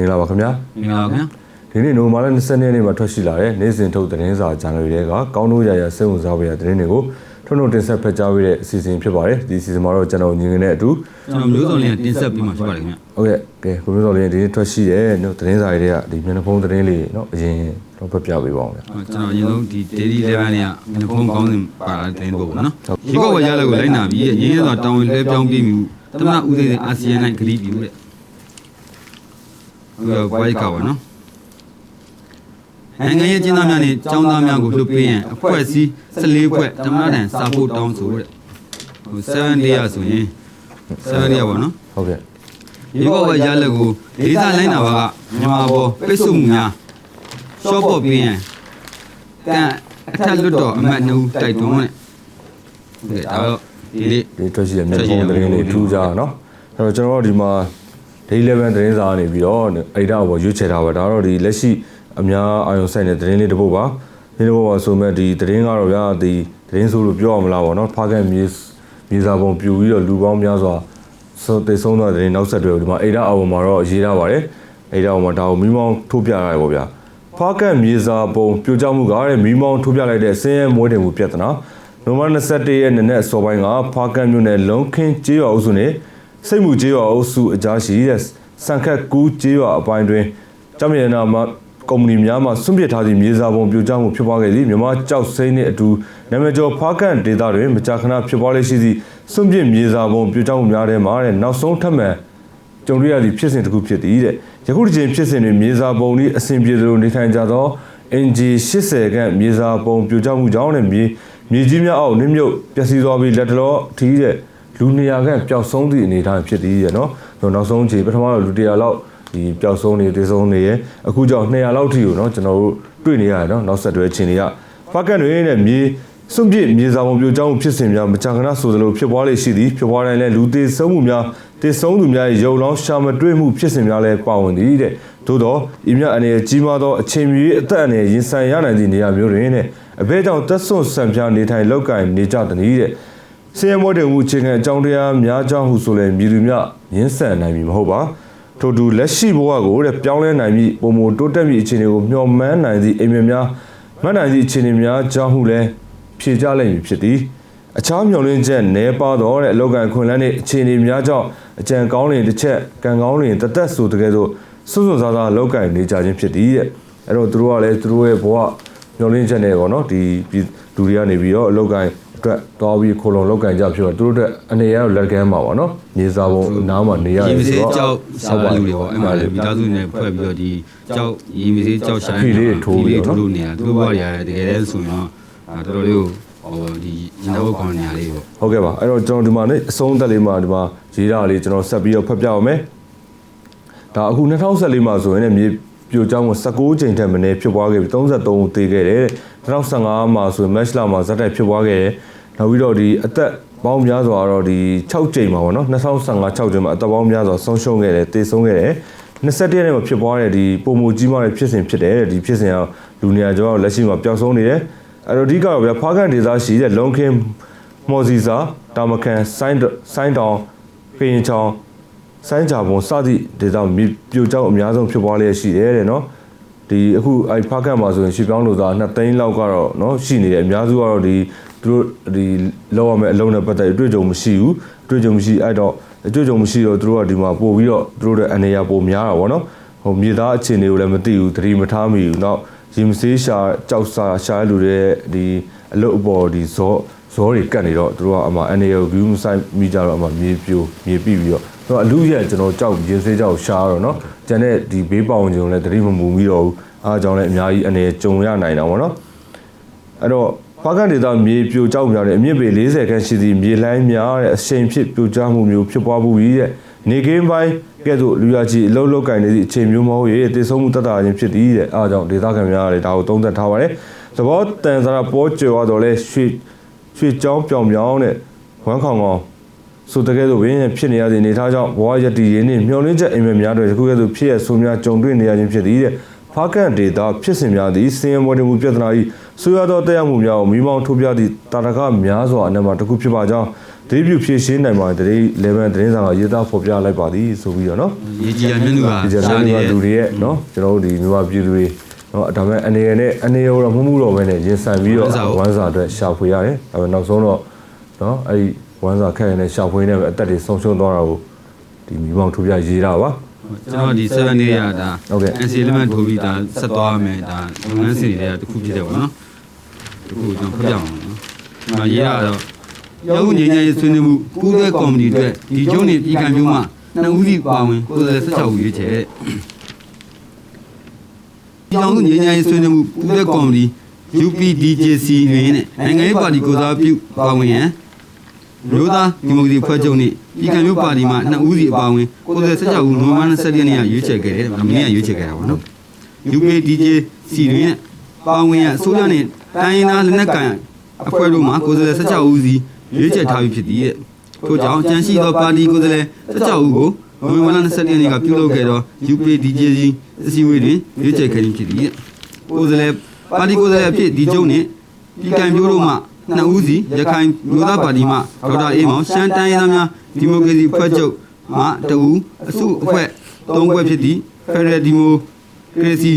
မင်္ဂလာပါခင်ဗျာမင်္ဂလာပါခင်ဗျာဒီနေ့နိုဝင်ဘာလ20ရက်နေ့မှာထွက်ရှိလာတဲ့နေ့စဉ်ထုတ်သတင်းစာဂျာနယ်တွေကကောင်းတို့ရရစိတ်ဝင်စားဖွယ်ရာသတင်းတွေကိုထွန်းထွန်းတင်ဆက်ဖက်ကြားပေးတဲ့အစီအစဉ်ဖြစ်ပါတယ်ဒီအစီအစဉ်မှာတော့ကျွန်တော်ညီငယ်နဲ့အတူကျွန်တော်မျိုးစုံလေးတင်ဆက်ပြီးမှဖြစ်ပါတယ်ခင်ဗျာဟုတ်ကဲ့ကဲကိုမျိုးတော်လေးဒီနေ့ထွက်ရှိတဲ့နော်သတင်းစာတွေကဒီမျက်နှာဖုံးသတင်းလေးနော်အရင်တော့ဖက်ပြပေးပါအောင်ဗျာဟောကျွန်တော်အရင်ဆုံးဒီ daily level တွေကငါဖုန်းကောင်းစဉ်ပါလာတဲ့သတင်းပေါ့နော်ရေကောက်ဝယ်ရလက်ကိုလိုက်နာပြီးရင်းရစွာတောင်းဝင်လဲပြောင်းပြီးမြူတမနာဦးသေးတဲ့အာဆီယံနိုင်ဂရီပြူတဲ့ ဟိုဘွိုင်းကပါနော်နိုင်ငံရေးကျင်းသားများနဲ့ចောင်းသားများကိုလွှတ်ပေးရန်အဖွဲ့အစည်း14ဖွဲ့တမနာတန်စာဖို့တောင်းဆိုတဲ့ဟို7 layer ဆိုရင်7 layer ပေါ့နော်ဟုတ်ကဲ့ဒီကောဝရလက်ကိုဒေသလိုင်းနာဘာကမြန်မာပေါ်ပိတ်ဆို့မှုများရှော့ပေါ်ပြီးရင်ကန်အထက်လွတ်တော်အမတ်နှုတ်တိုက်တွန်းတဲ့ဟုတ်ကဲ့ဒါတော့ဒီနေ့ဒီထွက်ရှိတဲ့မျက်နှာဖုံးသတင်းလေးထူးကြနော်အဲ့တော့ကျွန်တော်တို့ဒီမှာ day level သတင်းစာကနေပြီးတော့အဲ့ဒါကိုရွေးချယ်ထားပါဒါတော့ဒီလက်ရှိအများအာရုံစိုက်တဲ့သတင်းလေးတစ်ပုဒ်ပါဒီတစ်ပုဒ်ပါဆိုမဲ့ဒီသတင်းကတော့ဗျာဒီသတင်းဆိုလို့ပြောရမလားပေါ့နော်ဖားကန်မြေမြေစာပုံပြူပြီးတော့လူပေါင်းများစွာဆိုတေဆုံးသွားတဲ့သတင်းနောက်ဆက်တွဲကိုဒီမှာအဲ့ဒါအော်မှာတော့ရေးထားပါတယ်အဲ့ဒါအော်မှာဒါကိုမိမောင်းထိုးပြရတယ်ပေါ့ဗျာဖားကန်မြေစာပုံပြိုကျမှုကတဲ့မိမောင်းထိုးပြလိုက်တဲ့ဆင်းရဲမွေးတယ်မှုပြဿနာနိုဝင်ဘာ21ရက်နေ့နဲ့အစောပိုင်းကဖားကန်မြို့နယ်လုံခင်းကျေးရွာအုပ်စုနဲ့ စိတ်မှုကျေးရွာအုပ်စုအကြားရှိတဲ့စံခတ်ကူးကျေးရွာအပိုင်းတွင်ကြမ်းမြနာမှာကုမ္ပဏီများမှဆွန့်ပစ်ထားသည့်မြေစာပုံပြိုကျမှုဖြစ်ပွားခဲ့သည်မြန်မာကြောက်စိမ့်နှင့်အတူနာမည်ကျော်ဖားကန်ဒေသတွင်မကြာခဏဖြစ်ပွားလေရှိသည့်ဆွန့်ပစ်မြေစာပုံပြိုကျမှုများထဲမှာတဲ့နောက်ဆုံးထပ်မံကြုံရသည့်ဖြစ်စဉ်တစ်ခုဖြစ်သည်တဲ့ယခုတစ်ချိန်ဖြစ်စဉ်တွင်မြေစာပုံဤအစဉ်ပြေသလိုနေထိုင်ကြသောအင်ဂျီ80ခန့်မြေစာပုံပြိုကျမှုကြောင့်လည်းမြေမြေကြီးများအောက်နစ်မြုပ်ပျက်စီးသွားပြီးလက်တလောထီးတဲ့ လူ200ခန့်ပျောက်ဆုံးသည့်အနေအထားဖြစ်သည်တဲ့နော်ဆိုတော့နောက်ဆုံးချိန်ပထမတော့လူ100လောက်ဒီပျောက်ဆုံးနေသေဆုံးနေရဲ့အခုကြောင့်200လောက်ထိကိုနော်ကျွန်တော်တို့တွေ့နေရတယ်နော်နောက်ဆက်တွဲချိန်တွေကဖက်ကန်တွေနဲ့မြေစွန့်ပစ်မြေစာပုံပြိုကျမှုဖြစ်စဉ်များမကြာခဏဆိုသလိုဖြစ်ပွားလေရှိသည်ဖြစ်ပွားတိုင်းလည်းလူသေဆုံးမှုများသေဆုံးသူများရဲ့ရုပ်လောင်းရှာမတွေ့မှုဖြစ်စဉ်များလည်းပါဝင်သည်တဲ့သို့သောဤမြအနေနဲ့ကြီးမားသောအချိန်မီအသက်အန္တရာယ်ရင်ဆိုင်ရနိုင်သည့်နေရာမျိုးတွင်တဲ့အဘဲကြောင့်တက်ဆွန့်ဆံပြားနေထိုင်လောက်ကင်နေကြသည်တဲ့ ဆင်းရဲမွဲတေမှုအခြေခံအကြောင်းတရားများကြောင်းဟုဆိုလည်းမြည်သူများရင်းဆန်နိုင်မည်မဟုတ်ပါထို့တူလက်ရှိဘဝကိုတဲ့ပြောင်းလဲနိုင်ပြီးပုံမတိုးတက်ပြီးအခြေအနေကိုမျှော်မှန်းနိုင်သည့်အိမ်မက်များမှတ်နိုင်သည့်အခြေအနေများကြောင်းဟုလည်းဖြေကြလိမ့်မည်ဖြစ်သည်အခြားမျှော်လင့်ချက်နဲပါတော့တဲ့အလောက်ကန်ခွင်လန်းတဲ့အခြေအနေများကြောင့်အကြံကောင်းလင်တစ်ချက်ကံကောင်းလင်တသက်ဆိုတကယ်ဆိုစွစွစားစားအလောက်ကန်နေကြခြင်းဖြစ်သည်တဲ့အဲ့တော့သူတို့ကလည်းသူတို့ရဲ့ဘဝမျှော်လင့်ချက်နဲ့ပေါ့နော်ဒီပြည်လူတွေကနေပြီးတော့အလောက်ကန် အတွက်တော်ပြီးခိုလုံလောက်ကန်ကြဖြစ်တော့သူတို့အတွက်အနေရတော့လက်ကမ်းမှာပေါ့နော်မြေစာပုံနားမှာနေရတရေယ်မစေးဆိုတော့ကြောက်ရှာတဲ့လူတွေပေါ့အဲ့မှာလည်းမိသားစုနဲ့ဖွဲ့ပြီးတော့ဒီကြောက်ရေမစေးကြောက်ရှာထိုးလို့နေတာသူတို့ဘာတွေရတယ်တကယ်တည်းဆိုရင်တော့တော်တော်လေးဟိုဒီရင်တော့ကောင်းနေရလေးပေါ့ဟုတ်ကဲ့ပါအဲ့တော့ကျွန်တော်ဒီမှာねအဆုံးသက်လေးမှာဒီမှာရေးတာလေးကျွန်တော်ဆက်ပြီးတော့ဖတ်ပြအောင်မယ်ဒါအခု2014မှာဆိုရင်လည်းမြေ ပြိုကျမှု16ချိန်ထက်မနည်းဖြစ်ပွားခဲ့ပြီး33ဦးသေခဲ့တယ်2015မှာဆိုရင် match လာမှာဇက်တိုက်ဖြစ်ပွားခဲ့တယ်နောက်ပြီးတော့ဒီအသက်ပေါင်းများစွာတော့ဒီ6ချိန်မှာပေါ့နော်2015 6ချိန်မှာအသက်ပေါင်းများစွာဆုံးရှုံးခဲ့တယ်သေဆုံးခဲ့တယ်21ရက်နေ့မှာဖြစ်ပွားတဲ့ဒီပုံမကြီးမားတဲ့ဖြစ်စဉ်ဖြစ်တယ်ဒီဖြစ်စဉ်ကလူနေရာကျော်လက်ရှိမှာပျောက်ဆုံးနေတယ်အဲ့တော့အဓိကတော့ဗျာဖားကန်ဒေသရှိတဲ့လုံခင်းမော်စီစာတာမကန်ဆိုင်းဆိုင်းတောင်ခရင်ချောင်း ဆိုင်းကြပုံစသည့်ဒေသမြေပြိုကျအများဆုံးဖြစ်ပွားလျက်ရှိတယ်တဲ့နော်ဒီအခုအဲဖားကန်မှာဆိုရင်ရှေ့ပြောင်းလို့သာ2သိန်းလောက်ကတော့နော်ရှိနေတယ်အများစုကတော့ဒီသူတို့ဒီလောက်ရမယ့်အလုံးနဲ့ပတ်သက်ပြီးတွေ့ကြုံမရှိဘူးတွေ့ကြုံမရှိအဲ့တော့တွေ့ကြုံမရှိတော့သူတို့ကဒီမှာပို့ပြီးတော့သူတို့ရဲ့အနေရပိုများတာဗောနော်ဟိုမြေသားအခြေအနေကိုလည်းမသိဘူးသတိမထားမိဘူးနောက်ရင်မစေးရှာကြောက်စာရှာလူတွေဒီအလုတ်အပေါ်ဒီဇောဇောတွေကတ်နေတော့သူတို့ကအမှအနေရ view မဆိုင်မိကြတော့အမှမြေပြိုမြေပြိပြီးတော့ သူကအလူရဲ့ကျွန်တော်ကြောက်ရင်စေးကြောက်ရှာတော့နော်ကျန်တဲ့ဒီဘေးပေါင်ကျုံလည်းသတိမမူမိတော့ဘူးအားကြောင့်လည်းအများကြီးအနေကြုံရနိုင်တာဗောနော်အဲ့တော့ဖားကန်ဒေသမြေပြိုကျများတဲ့အမြင့်ပေ40ခန့်ရှိသည့်မြေလိုင်းများတဲ့အရှိန်ဖြစ်ပြိုကျမှုမျိုးဖြစ်ပွားမှုကြီးတဲ့နေကင်းပိုင်းကဲ့သို့လူရကြီးအလုံးလောက်ကင်နေသည့်အခြေမျိုးမဟုတ်၍တည်ဆုံမှုတတ်တာခြင်းဖြစ်သည်တဲ့အားကြောင့်ဒေသခံများကလည်းဒါကိုသုံးသပ်ထားပါတယ်သဘောတန်စားပေါ်ကျော်တော့လဲရွှေရွှေချောင်းပြောင်ပြောင်တဲ့ဝမ်းခေါင်ကောင် ဆိုတကယ်လို့ဝင်းရင်ဖြစ်နေရသည့်အနေအထားကြောင့်ဘဝရည်တည်ရင်းနှင့်မျောလင်းချက်အိမ်မက်များတွေတခုကဲ့သို့ဖြစ်ရဆိုများကြုံတွေ့နေရခြင်းဖြစ်သည်တဲ့ဖားကန်ဒေတာဖြစ်စဉ်များသည်စင်ရမော်ဒယ်မှုပြဿနာ၏ဆိုရသောတက်ရောက်မှုများကိုမိမောင်းထိုးပြသည့်တာရကများစွာအနက်မှာတစ်ခုဖြစ်ပါကြောင်းတတိပြုဖြည့်ရှင်းနိုင်ပါတဲ့တတိ11သတင်းစာကရေးသားဖော်ပြလိုက်ပါသည်ဆိုပြီးတော့နော်ရေကြီးရမျက်နှာကဒီကြရှာတဲ့နေလူတယ်တွေရဲ့နော်ကျွန်တော်တို့ဒီမြန်မာပြည်သူတွေနော်ဒါပေမဲ့အနေနဲ့အနေရောတော့မှုမှုတော့ပဲနဲ့ရင်ဆိုင်ပြီးတော့ဝမ်းစာအတွက်ရှာဖွေရတယ်ဒါပေမဲ့နောက်ဆုံးတော့နော်အဲ့ဒီ ဝမ်းစာခက်ရတဲ့ရှာဖွေနေတဲ့အသက်တွေဆုံးရှုံးသွားတာကိုဒီမိမောင်ထုတ်ပြရေးတာပါကျွန်တော်ဒီ7 day ရတာဟုတ်ကဲ့ NC element ထိုးပြီးဒါဆက်သွားမယ်ဒါလုပ်ငန်းစဉ်တွေကတစ်ခုဖြစ်တယ်ပေါ့နော်တစ်ခုကျွန်တော်ဖတ်ပြအောင်နော်ဒီမှာရေးရတော့ရုပ်ငင်းငယ်ရေးဆွေးနွေးမှုပူးတွဲကော်မတီအတွက်ဒီကျုံးနေပြည်ကံမျိုးမှနှစ်ဦးစီပါဝင်ကိုယ်စားလှယ်16ဦးရွေးချယ်တဲ့ပြောင်းငင်းငယ်ရေးဆွေးနွေးမှုပူးတွဲကော်မတီ UPDJC တွင်နဲ့နိုင်ငံရေးပါတီကိုယ်စားပြုပါဝင်ရန် မျိုးသားဒီမိုကရေစီဖွဲ့ချုပ်နှင့်ပြည်ကံမျိုးပါတီမှနှစ်ဦးစီအပါဝင်ကိုယ်စားလှယ်16ဦးနိုဝင်ဘာ27ရက်နေ့ကရွေးချယ်ခဲ့တယ်ဒါမင်းကရွေးချယ်ခဲ့တာပေါ့နော် UPDJ စီတွင်ပါဝင်ရအစိုးရနှင့်တိုင်းရင်းသားလက်နက်ကိုင်အဖွဲ့တို့မှကိုယ်စားလှယ်16ဦးစီရွေးချယ်ထားပြီးဖြစ်သည်တဲ့ထို့ကြောင့်ကြန့်ရှိသောပါတီကိုယ်စားလှယ်16ဦးကိုနိုဝင်ဘာလ27ရက်နေ့ကပြုလုပ်ခဲ့သော UPDJ စီအစည်းအဝေးတွင်ရွေးချယ်ခဲ့ခြင်းဖြစ်သည်တဲ့ကိုယ်စားလှယ်ပါတီကိုယ်စားလှယ်အဖြစ်ဒီကျုံနှင့်ပြည်ကံမျိုးတို့မှ နှစ်ဦးစီရခိုင်မျိုးသားပါတီမှဒေါက်တာအေးမောင်ရှမ်းတိုင်းရင်းသားများဒီမိုကရေစီဖွဲ့ချုပ်မှတဦးအစုအဖွဲ့၃ဘွဲ့ဖြစ်သည့် Federal Demo ကရေစီ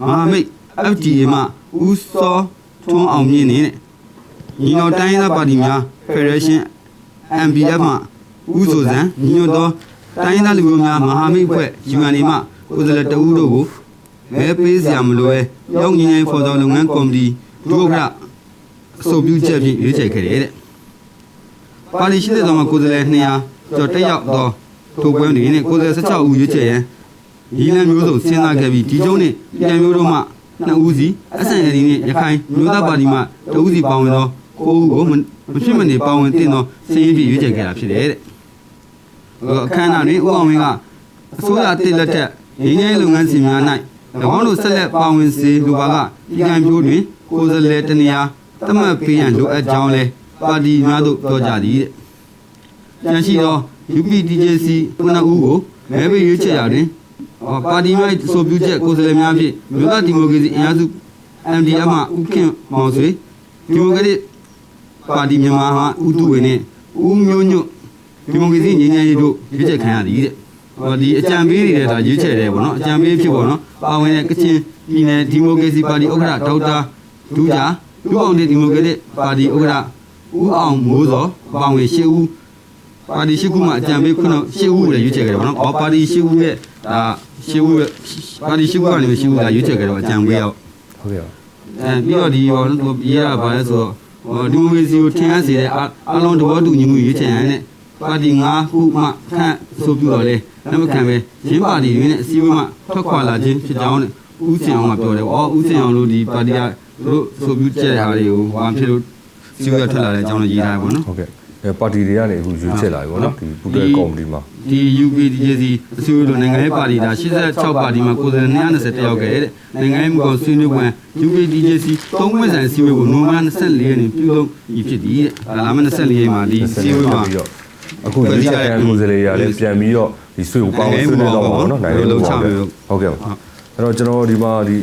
မဟာမိတ် FTA မှဦးစောထွန်းအောင်မြင့်နေနဲ့ညီတော်တိုင်းရင်းသားပါတီများ Federation MPF မှဦးစိုးစံညီညွတ်သောတိုင်းရင်းသားလူမျိုးများမဟာမိတ်အဖွဲ့ UNA မှကိုယ်စားလှယ်တဦးတို့ကိုမဲပေးစရာမလိုပဲရောက်ညီညီဖော်တော်လုပ်ငန်းကော်မတီဒုဥက္ကဋ္ဌ အဆိုပြုချက်ဖြင့်ရွေးချယ်ခဲ့တယ်တဲ့ပါတီရှိတဲ့တော်မှာကိုယ်စားလှယ်200ကျော်တက်ရောက်သောထိုပွဲတွင်နဲ့ကိုယ်စားလှယ်16ဦးရွေးချယ်ရန်ဒီလမ်းမျိုးစုံစဉ်းစားခဲ့ပြီးဒီကျုံးနဲ့ပြန်မျိုးတို့မှနှစ်ဦးစီ SNL နဲ့ရခိုင်မျိုးသားပါတီမှတဦးစီပါဝင်သောကိုဦးကိုမမဖြစ်မနေပါဝင်တင်သောစီးရင်ပြရွေးချယ်ခဲ့တာဖြစ်တယ်တဲ့။အခမ်းအနားတွင်ဦးအောင်ဝင်းကအစိုးရအသစ်လက်ထက်ရင်းနှီးလုပ်ငန်းစဉ်များ၌၎င်းတို့ဆက်လက်ပါဝင်စေလိုပါကဒီကံမျိုးတွင်ကိုယ်စားလှယ်တနေရာ တမတ်ပေးရန်လိုအပ်ကြောင်းလဲပါတီများတို့ပြောကြသည်တဲ့။ကျန်ရှိသော UPDJC ခုနှစ်ဦးကိုမဲပေးရွေးချယ်ရာတွင်ဟောပါတီမိုက်ဆိုပြုချက်ကိုယ်စားလှယ်များဖြင့်မြို့သားဒီမိုကရေစီအင်အားစု MDF မှဦးခင်မောင်ဆွေဒီမိုကရက်ပါတီမြန်မာမှဦးတူဝင်းနဲ့ဦးမျိုးညွတ်ဒီမိုကရေစီညီညာရေးတို့ရွေးချယ်ခံရသည်တဲ့ဟောဒီအကြံပေးတွေဒါရွေးချယ်တယ်ပေါ့နော်အကြံပေးဖြစ်ပေါ့နော်ပါဝင်တဲ့ကချင်ပြည်နယ်ဒီမိုကရေစီပါတီဥက္ကဋ္ဌဒေါက်တာဒူးဂျာ ဒူးအောင်တဲ့ဒီမိုကရက်ပါတီဥက္ကဋ္ဌဦးအောင်မိုးစောပါဝင်ရှေ့ဦးပါတီရှိခုမှအကြံပေးခုနရှစ်ဦးလည်းရွေးချယ်ခဲ့တယ်ဗောနော်။အော်ပါတီရှိဦးရဲ့ဒါရှစ်ဦးရဲ့ပါတီရှိဦးကနေရှစ်ဦးကရွေးချယ်ခဲ့တော့အကြံပေးရောက်ဟုတ်ကဲ့ပါအဲပြီးတော့ဒီဟောဟိုပြေးရပါလဲဆိုတော့ဟောဒီမိုကရေစီကိုထင်ဟစေတဲ့အားအလုံးသဘောတူညီမှုရွေးချယ်ရတဲ့ပါတီ၅ခုမှခန့်ဆိုပြတော့လေလက်မခံပဲရင်းပါတီတွေနဲ့အစည်းအဝေးမှထွက်ခွာလာခြင်းဖြစ်ကြောင်းနဲ့ ဦးစင်အောင်ကပြောတယ်။အော်ဦးစင်အောင်လို့ဒီပါတီကတို့ဆိုပြချက်ဟာတွေကိုဟောဖြစ်လို့စီးရထွက်လာတဲ့အကြောင်းလည်းရေးထားတယ်ဗောနော်။ဟုတ်ကဲ့အဲပါတီတွေကနေအခုရွေးချယ်လာပြီပေါ့နော်ဒီပူတွဲကော်မတီမှာဒီ UPDJC အစိုးရတို့နိုင်ငံရေးပါတီဒါ86ပါတီမှာကိုယ်စားလှယ်220တက်ရောက်ခဲ့တဲ့နိုင်ငံရေးမူကောင်ဆွေးနွေးပွဲ UPDJC သုံးဝင်ဆိုင်စီဝေးကိုနိုဝင်ဘာ24ရက်နေ့ပြုလုပ်ပြီးဖြစ်သည်တဲ့ဒါလာမယ့်24ရက်မှာဒီစီဝေးမှာပြီးတော့အခုရွေးချယ်ခံကိုယ်စားလှယ်ရလည်းပြန်ပြီးတော့ဒီဆွေကိုပေါင်းဆွေးနွေးတော့မှာပေါ့နော်နိုင်ငံရေးပေါ့ဟုတ်ကဲ့ပါ အဲ့တော့ကျွန်တော်ဒီမှာဒီ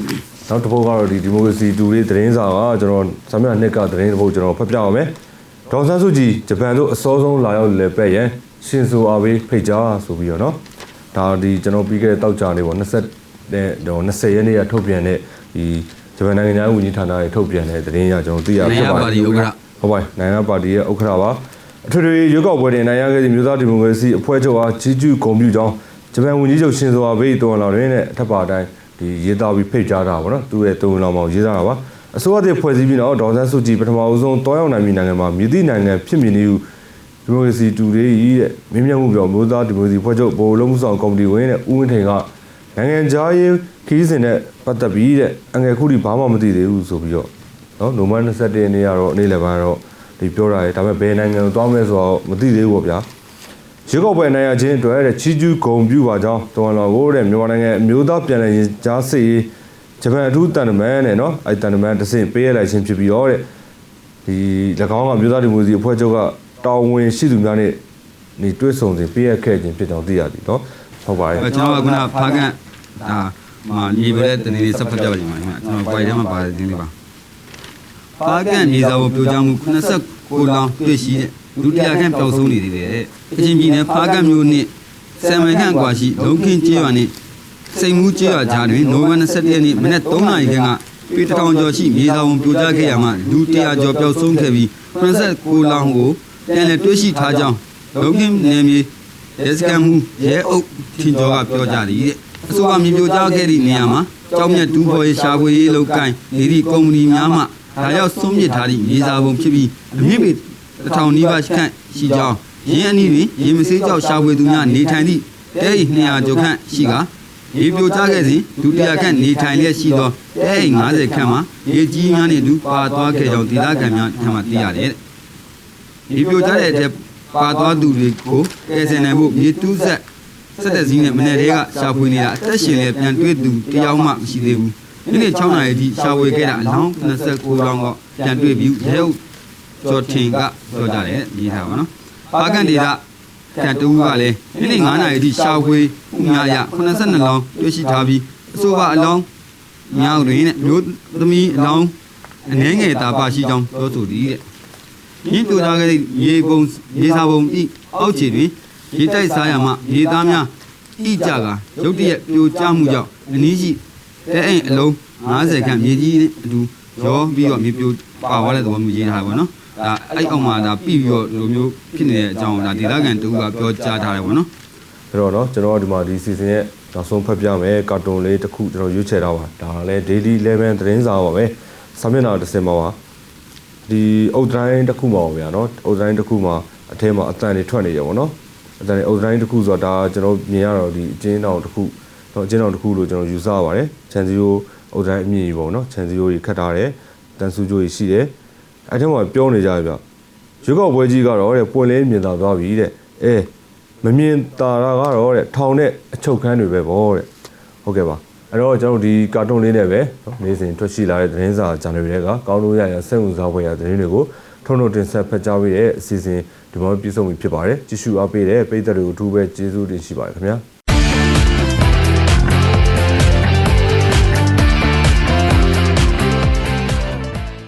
နောက်တစ်ပုဒ်ကတော့ဒီဒီမိုကရေစီတူလေးသတင်းစာကကျွန်တော်ဆမ်မြနှစ်ကသတင်းတစ်ပုဒ်ကျွန်တော်ဖတ်ပြအောင်မယ်ဒေါက်ဆန်းစုကြည်ဂျပန်တို့အစောဆုံးလာရောက်လည်ပတ်ရန်ရှင်ဆိုအာဘေးဖိတ်ကြားဆိုပြီးတော့နော်ဒါဒီကျွန်တော်ပြီးခဲ့တဲ့တောက်ကြနေပေါ့20တဲ့20ရက်နေ့ကထုတ်ပြန်တဲ့ဒီဂျပန်နိုင်ငံသားဝန်ကြီးဌာနရဲ့ထုတ်ပြန်တဲ့သတင်းရကျွန်တော်သိရဖြစ်ပါတယ်ဟုတ်ပါနိုင်ငံပါတီရဲ့ဥက္ကဋ္ဌပါအထွေထွေရွေးကောက်ပွဲတွင်နိုင်ငံရေးမျိုးသားဒီမိုကရေစီအဖွဲ့ချုပ်အားကြီးကျူးဂုဏ်ပြုကြောင်းဂျပန်ဝန်ကြီးချုပ်ရှင်ဆိုအာဘေးတော်လာတွင်တဲ့အထက်ပါတိုင်း ဒီရေးသားပြီးဖိတ်ကြားတာပါနော်သူရဲ့တုံးလောင်မောင်ရေးသားတာပါအစိုးရတဲ့ဖွဲ့စည်းပြီးတော့ဒေါ်ဆန်းစုကြည်ပထမအဦးဆုံးတောင်းရောက်နိုင်ပြီနိုင်ငံမှာမြည်သည့်နိုင်ငံဖြစ်မြင်နေဟုဒီမိုကရေစီတူတွေကြီးတဲ့မင်းမြတ်မှုပြောမြို့သားဒီမိုကရေစီဖွဲ့ချုပ်ဗဟိုလုံးမှုဆောင်ကော်မတီဝင်တဲ့ဦးဝင်းထိန်ကနိုင်ငံခြားရေးခီးစဉ်နဲ့ပတ်သက်ပြီးတဲ့အငယ်ခုထိဘာမှမသိသေးဘူးဆိုပြီးတော့နော်နိုဝင်ဘာ21ရက်နေ့ကတော့နေ့လယ်ပိုင်းတော့ဒီပြောတာလေဒါပေမဲ့ဘယ်နိုင်ငံကိုသွားမလဲဆိုတော့မသိသေးဘူးပေါ့ဗျာ ရွေးကောက်ပွဲနိုင်ရခြင်းအတွက်တဲ့ချီကျူးဂုံပြူပါကြောင်းတောင်လောကိုတဲ့မြန်မာနိုင်ငံအမျိုးသားပြည်လဲရင်ကြားစစ်ရေးဂျပန်အထူးတန်တမန်နဲ့နော်အဲ့တန်တမန်တစ်ဆင့်ပေးရလိုက်ခြင်းဖြစ်ပြီးတော့တဲ့ဒီ၎င်းကအမျိုးသားဒီမိုကရေစီအဖွဲ့ချုပ်ကတာဝန်ရှိသူများနဲ့နေတွဲဆုံစဉ်ပေးရခဲ့ခြင်းဖြစ်ကြောင်းသိရသည်နော်ဟုတ်ပါတယ်အဲကျွန်တော်ကခုနဖားကန်ဒါမာဒီဘရက်တနေလေးစပ်ဖတ်ကြပါလိမ့်မယ်ကျွန်တော်ပိုင်ထဲမှာပါတယ်ဒီလေးပါဖားကန်နေစာကိုပြောကြမှု89လောင်းတွေ့ရှိတဲ့ လူတရာခန့်ပျောက်ဆုံးနေသေးတယ်အချင်းပြည်နယ်ဖားကတ်မြို့နှင့်ဆံမခန့်ကွာရှိလုံခင်းကျေးရွာနှင့်စိန်မူးကျေးရွာကြားတွင်နိုဝင်ဘာ27ရက်နေ့မနက်3နာရီခန့်ကပေတထောင်ကျော်ရှိမြေသာဝန်ပြိုကျခဲ့ရမှလူတရာကျော်ပျောက်ဆုံးခဲ့ပြီး89လောင်းကိုပြန်လည်တွေ့ရှိထားကြောင်းလုံခင်းနယ်မြေရဲစခန်းမှုရဲအုပ်ထင်ကျော်ကပြောကြသည်တဲ့အဆိုပါမြေပြိုကျခဲ့သည့်နေရာမှာကြောင်းမြတ်ဒူးဖော်ရေးရှာဖွေရေးလုပ်ကိုင်းနေသည့်ကုမ္ပဏီများမှဒါရောက်ဆုံးမြစ်ထားသည့်မြေစာပုံဖြစ်ပြီးအမြင့်ပေ တစ်ထောင်နီးပါးခန့်ရှိကြောင်းရင်းအနီးတွင်ရေမစေးကြောက်ရှာဖွေသူများနေထိုင်သည့်တဲအိမ်200ကျော်ခန့်ရှိကာရေပြိုကျခဲ့စဉ်ဒုတိယခန့်နေထိုင်လျက်ရှိသောတဲအိမ်50ခန့်မှာရေကြီးများနှင့်အတူပါသွားခဲ့ကြောင်းဒေသခံများထံမှသိရတယ်တဲ့ရေပြိုကျတဲ့အထက်ပါသွားသူတွေကိုကယ်ဆယ်နိုင်ဖို့မြေတူးဆက်ဆက်တဲ့စည်းနဲ့မနေ့တည်းကရှာဖွေနေတာအသက်ရှင်လျက်ပြန်တွေ့သူတယောက်မှမရှိသေးဘူးဒီနေ့6နာရီထိရှာဖွေခဲ့တာအလောင်း29လောင်းကပြန်တွေ့ပြီးရဲဟုတ် ကျော်ထင်ကပြောကြတယ်ရေးထားပါနော်ပါကန်ဒေတာတန်တူကလည်းဒီနေ့9နာရီထိရှာဖွေဥများရ82လောင်းတွေ့ရှိထားပြီးအဆိုပါအလောင်းမြောက်တွင်တဲ့မျိုးသမီးအလောင်းအနှဲငယ်တာပါရှိကြောင်းပြောဆိုသည်တဲ့ရင်းပြိုထားခဲ့သည့်ရေပုံရေစာပုံဤအောက်ခြေတွင်ရေတိုက်စားရမှရေသားများဤကြကရုတ်တရက်ပြိုကျမှုကြောင့်အနည်းရှိတဲအိမ်အလုံး50ခန့်မြေကြီးနဲ့အတူရောပြီးတော့မြေပြိုပါသွားတဲ့သဘောမျိုးရေးထားတယ်ပေါ့နော် ဒါအဲ့အောက်မှာဒါပြီးပြီးတော့လိုမျိုးဖြစ်နေတဲ့အကြောင်းဒါဒေသခံတူကပြောကြားထားတယ်ပေါ့နော် အဲ့တော့เนาะကျွန်တော်တို့ဒီမှာဒီ season ရဲ့နောက်ဆုံးဖတ်ပြမယ်ကာတွန်လေးတစ်ခုကျွန်တော်ရွေးချယ်ထားပါဒါလည်း daily 11သတင်းစာပါပဲစာမျက်နှာတစ်စင်ပါပါဒီအုတ်တိုင်းတစ်ခုမှာပါဗျာเนาะအုတ်တိုင်းတစ်ခုမှာအထဲမှာအတန်တွေထွက်နေရပါတော့အတန်တွေအုတ်တိုင်းတစ်ခုဆိုတာဒါကျွန်တော်မြင်ရတော့ဒီအချင်းတောင်တစ်ခုเนาะအချင်းတောင်တစ်ခုလို့ကျွန်တော်ယူဆရပါတယ်ခြံစည်းရိုးအုတ်တိုင်းအမြင့်ကြီးပေါ့เนาะခြံစည်းရိုးကြီးခတ်ထားတယ်တန်ဆူကြိုးကြီးရှိတယ် အဲ့ထဲမှာပြောနေကြရဗျရွေးကောက်ပွဲကြီးကတော့တဲ့ပွင့်လင်းမြင်သာသွားပြီတဲ့အဲမမြင်တာတာကတော့တဲ့ထောင်နဲ့အချုပ်ခန်းတွေပဲဗောတဲ့ဟုတ်ကဲ့ပါအဲ့တော့ကျွန်တော်တို့ဒီကာတွန်းလေးနဲ့ပဲနော်နေ့စဉ်ထွက်ရှိလာတဲ့သတင်းစာဂျာနယ်တွေကကောင်းလို့ရရစိတ်ဝင်စားဖွယ်ရသတင်းတွေကိုထုံထုံတင်ဆက်ဖတ်ကြားပေးတဲ့အစီအစဉ်ဒီမှာပြည့်စုံပြီဖြစ်ပါတယ်ကြည့်ရှုအားပေးတဲ့ပရိသတ်တွေကိုအထူးပဲကျေးဇူးတင်ရှိပါတယ်ခင်ဗျာ